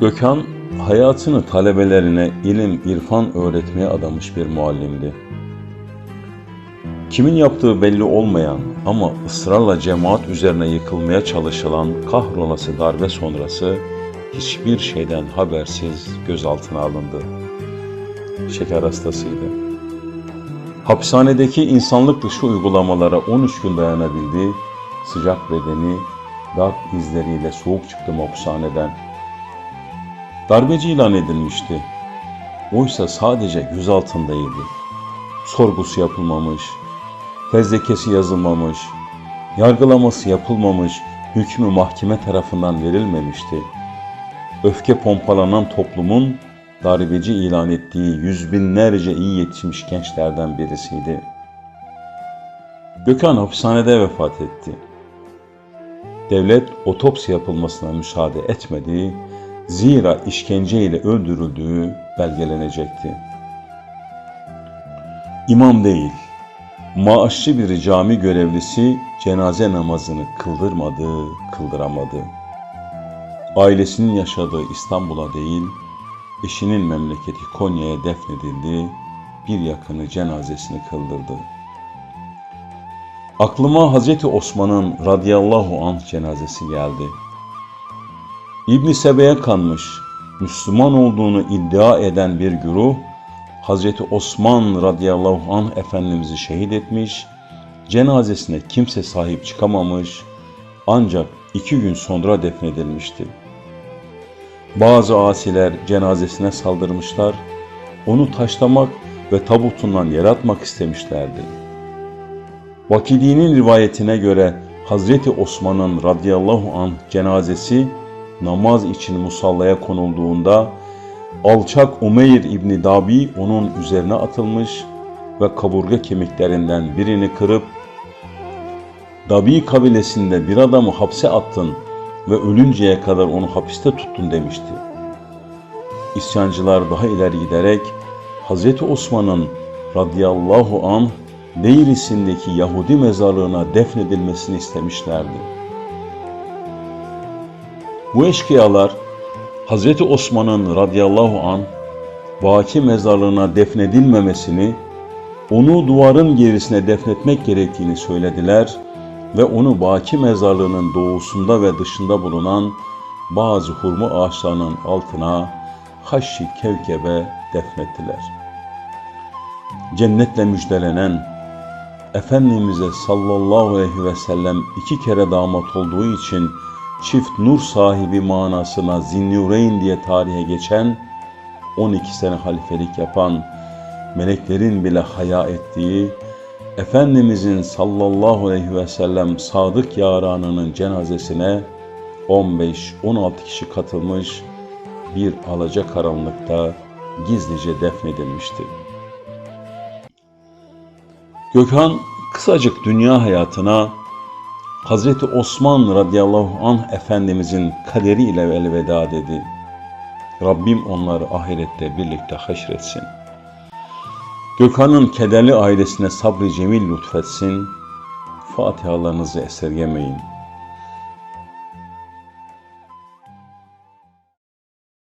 Gökhan hayatını talebelerine ilim, irfan öğretmeye adamış bir muallimdi. Kimin yaptığı belli olmayan ama ısrarla cemaat üzerine yıkılmaya çalışılan kahrolası darbe sonrası hiçbir şeyden habersiz gözaltına alındı. Şeker hastasıydı. Hapishanedeki insanlık dışı uygulamalara 13 gün dayanabildi, sıcak bedeni, darp izleriyle soğuk çıktı hapishaneden. Darbeci ilan edilmişti. Oysa sadece gözaltındaydı. Sorgusu yapılmamış, fezlekesi yazılmamış, yargılaması yapılmamış, hükmü mahkeme tarafından verilmemişti. Öfke pompalanan toplumun darbeci ilan ettiği yüz binlerce iyi yetişmiş gençlerden birisiydi. Gökhan hapishanede vefat etti. Devlet otopsi yapılmasına müsaade etmedi, zira işkence ile öldürüldüğü belgelenecekti. İmam değil, maaşlı bir cami görevlisi cenaze namazını kıldırmadı, kıldıramadı. Ailesinin yaşadığı İstanbul'a değil, eşinin memleketi Konya'ya defnedildi, bir yakını cenazesini kıldırdı. Aklıma Hazreti Osman'ın radıyallahu anh cenazesi geldi. İbn Sebe'ye kanmış, Müslüman olduğunu iddia eden bir güruh, Hazreti Osman radıyallahu anh Efendimiz'i şehit etmiş, cenazesine kimse sahip çıkamamış, ancak iki gün sonra defnedilmişti. Bazı asiler cenazesine saldırmışlar, onu taşlamak ve tabutundan yer atmak istemişlerdi. Vakidi'nin rivayetine göre Hazreti Osman'ın radıyallahu anh cenazesi namaz için musallaya konulduğunda alçak Umeyr İbni Dabi onun üzerine atılmış ve kaburga kemiklerinden birini kırıp Dabi kabilesinde bir adamı hapse attın ve ölünceye kadar onu hapiste tuttun demişti. İsyancılar daha ileri giderek Hazreti Osman'ın radıyallahu anh Deyrisindeki Yahudi mezarlığına defnedilmesini istemişlerdi. Bu eşkıyalar Hazreti Osman'ın radıyallahu an vaki mezarlığına defnedilmemesini, onu duvarın gerisine defnetmek gerektiğini söylediler ve onu Baki mezarlığının doğusunda ve dışında bulunan bazı hurma ağaçlarının altına haşi kevkebe defnettiler. Cennetle müjdelenen Efendimiz'e sallallahu aleyhi ve sellem iki kere damat olduğu için çift nur sahibi manasına Zinnureyn diye tarihe geçen 12 sene halifelik yapan meleklerin bile haya ettiği Efendimizin sallallahu aleyhi ve sellem sadık yaranının cenazesine 15-16 kişi katılmış bir alaca karanlıkta gizlice defnedilmişti. Gökhan kısacık dünya hayatına Hazreti Osman radıyallahu anh Efendimizin kaderiyle elveda dedi. Rabbim onları ahirette birlikte haşretsin. Gökhan'ın kederli ailesine sabri cemil lütfetsin. Fatihalarınızı esirgemeyin.